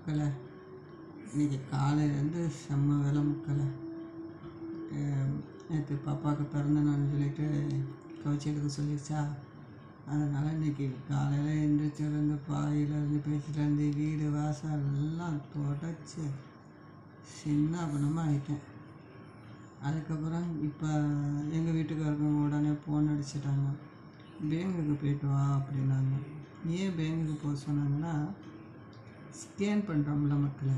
மக்களை இன்றைக்கி காலையிலேருந்து செம்ம வேலை மக்களை. நேற்று பாப்பாவுக்கு பிறந்த நாள்னு சொல்லிட்டு கவிச்சி எடுக்க சொல்லிடுச்சா அதனால் இன்றைக்கி காலையில் எழுந்திரிச்சிருந்து பாயிலேருந்து பேசிலேருந்து வீடு வாசல் எல்லாம் தொடச்சி சின்ன பண்ணமாக ஆகிட்டேன் அதுக்கப்புறம் இப்போ எங்கள் வீட்டுக்காரங்க உடனே ஃபோன் அடிச்சிட்டாங்க. பேங்குக்கு போயிட்டு வா அப்படின்னாங்க. ஏன் பேங்குக்கு போக சொன்னாங்கன்னா ஸ்கேன் பண்ணுறோம்ல மக்களை.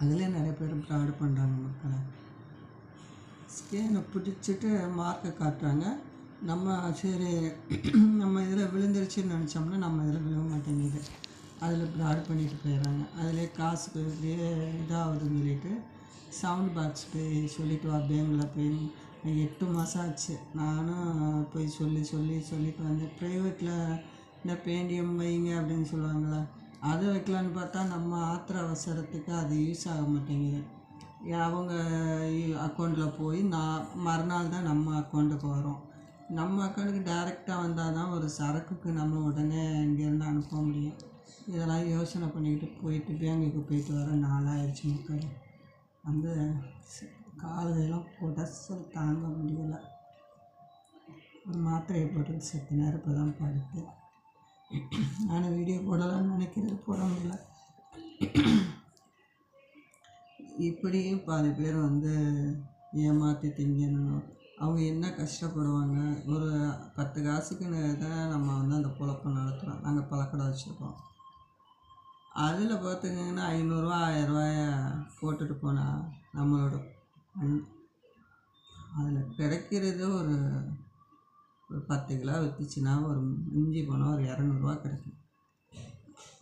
அதுலேயே நிறைய பேர் ஃப்ராடு பண்ணுறாங்க மக்களை. ஸ்கேனை பிடிச்சிட்டு மார்க்கை காட்டுறாங்க. நம்ம சரி நம்ம இதில் விழுந்துருச்சுன்னு நினச்சோம்னா நம்ம இதில் விழுக மாட்டேங்குது. அதில் ஃப்ராட் பண்ணிட்டு போயிடுறாங்க. அதிலே காசுக்கு இப்படியே இதாகுதுன்னு சொல்லிட்டு சவுண்ட் பாக்ஸ் போய் சொல்லிட்டு வா பேங்கில் போய். எட்டு மாதம் ஆச்சு. நானும் போய் சொல்லி சொல்லி சொல்லிட்டு வந்தேன். ப்ரைவேட்டில் இந்த பேண்டியம் வைங்க அப்படின்னு சொல்லுவாங்களே? அதை வைக்கலான்னு பார்த்தா நம்ம ஆத்திர அவசரத்துக்கு அது யூஸ் ஆக மாட்டேங்குது. அவங்க அக்கௌண்ட்டில் போய் நான் மறுநாள் தான் நம்ம அக்கௌண்ட்டுக்கு வரும். நம்ம அக்கௌண்ட்டுக்கு டைரெக்டாக வந்தால் தான் ஒரு சரக்குக்கு நம்ம உடனே இங்கேருந்து அனுப்ப முடியும். இதெல்லாம் யோசனை பண்ணிக்கிட்டு போயிட்டு பேங்குக்கு போயிட்டு வர நாளாயிடுச்சு மக்கள். வந்து காலையெல்லாம் புடசல் தாங்க முடியலை. ஒரு மாத்திரையை போட்டு செத்து நேரம் இப்போ தான் படுத்து நான் வீடியோ போடலாம்னு நினைக்கிறது போட முடியல இப்படியும் பாதி பேர் வந்து ஏமாற்றி திங்கணும் அவங்க என்ன கஷ்டப்படுவாங்க? ஒரு பத்து காசுக்குன்னு தான் நம்ம வந்து அந்த பொழப்பை நடத்துகிறோம் நாங்கள் பழக்கடை வச்சுருக்கோம். அதில் பார்த்துக்கிங்கன்னா ஐநூறுரூவா ஆயிரரூவாய போட்டுட்டு போனால் நம்மளோட அதில் கிடைக்கிறது ஒரு ஒரு பத்து கிலோ விற்றுச்சுன்னா ஒரு மிஞ்சி போனால் ஒரு இரநூறுவா கிடைக்கும்.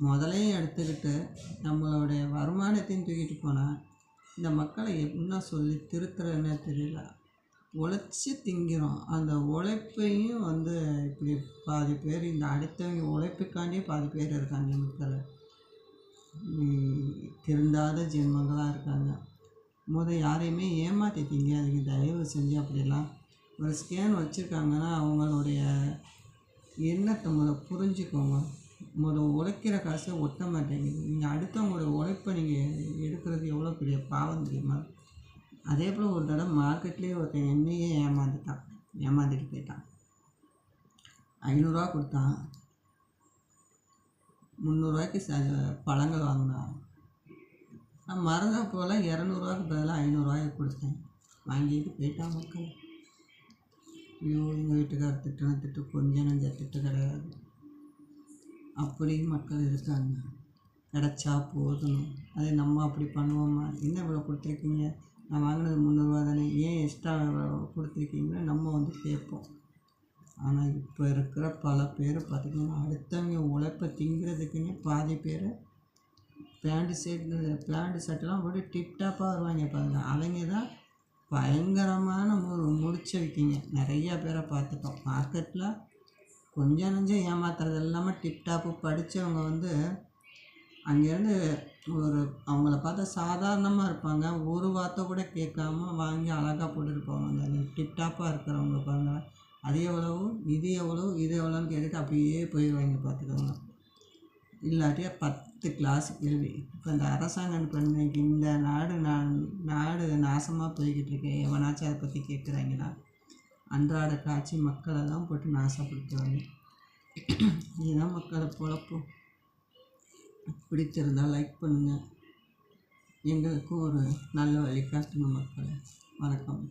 முதலையும் எடுத்துக்கிட்டு நம்மளுடைய வருமானத்தையும் தூக்கிட்டு போனால் இந்த மக்களை என்ன சொல்லி திருத்துறதுன்னே தெரியல. உழைச்சி திங்கிறோம். அந்த உழைப்பையும் வந்து இப்படி பாதி பேர் இந்த அடுத்தவங்க உழைப்புக்காண்டியே பாதி பேர் இருக்காங்க மக்களை. திருந்தாத ஜென்மங்களாக இருக்காங்க. முத யாரையுமே ஏமாற்றிட்டீங்க அதுக்கு தயவு செஞ்சு அப்படிலாம் ஒரு ஸ்கேன் வச்சுருக்காங்கன்னா அவங்களுடைய எண்ணத்தை முதல் புரிஞ்சுக்கோங்க. முதல் உழைக்கிற காசை ஒட்ட மாட்டேங்குது. நீங்கள் அடுத்தவங்களோட உழைப்பை நீங்கள் எடுக்கிறது எவ்வளோ பெரிய பாவம் தெரியுமா? அதே போல் ஒரு தடவை மார்க்கெட்லேயே ஒருத்தன் என்னையே ஏமாந்துட்டான். ஏமாந்துட்டு போயிட்டான். ஐநூறுரூவா கொடுத்தான். முந்நூறுரூவாய்க்கு ச பழங்கள் வாங்கினான். நான் மறந்த போல் இரநூறுவாய்க்கு பதிலாக ஐநூறுரூவாய்க்கு கொடுத்தேன். வாங்கிட்டு போயிட்டான் மக்கள். எங்கள் வீட்டுக்கார திட்டம் திட்டு கொஞ்சம் நஞ்ச திட்டு கிடையாது. அப்படியும் மக்கள் இருக்காங்க. கிடச்சா போதணும் அதே நம்ம அப்படி பண்ணுவோமா? என்ன இவ்வளோ கொடுத்துருக்கீங்க? நான் வாங்கினது முந்நூறுரூவா தானே. ஏன் எக்ஸ்ட்ரா கொடுத்துருக்கீங்கன்னு நம்ம வந்து கேட்போம். ஆனால் இப்போ இருக்கிற பல பேர் பார்த்திங்கன்னா அடுத்தவங்க உழைப்பை திங்கிறதுக்குன்னே பாதி பேர் பேண்ட்டு ஷர்ட் பேண்ட்டு ஷர்ட்டெல்லாம் போட்டு டிப்டாப்பாக வருவாங்க பாருங்கள் அவங்க தான் பயங்கரமான மு முடிச்ச வைக்கிங்க நிறையா பேரை பார்த்துட்டோம். மார்க்கெட்டில் கொஞ்சம் நஞ்சம் ஏமாத்துறது இல்லாமல் டிப்டாப்பு படித்தவங்க வந்து அங்கேருந்து ஒரு அவங்கள பார்த்தா சாதாரணமாக இருப்பாங்க. ஒரு வார்த்தை கூட கேட்காம வாங்கி அழகாக போட்டுட்டு போவாங்க. அந்த டிப்டாப்பாக இருக்கிறவங்க பாருங்க. அது எவ்வளவு? இது எவ்வளோ இது எவ்வளோன்னு கேட்டுட்டு அப்படியே போயிடுவாங்க பார்த்துக்கோங்க. இல்லாட்டியா பத்து கிளாஸ் கேள்வி இப்போ இந்த அரசாங்கம் பண்ண இந்த நாடு நான் நாடு நாசமாக போய்கிட்டு இருக்கேன் எவனாச்சும் அதை பற்றி கேட்குறாங்கன்னா அன்றாட காட்சி மக்களை தான் போட்டு நாசப்படுத்துவாங்க. இதுதான் மக்களை பொழப்போம் பிடிச்சிருந்தால் லைக் பண்ணுங்கள் எங்களுக்கும் ஒரு நல்ல வழிகாட்டுங்க மக்களை. வணக்கம்.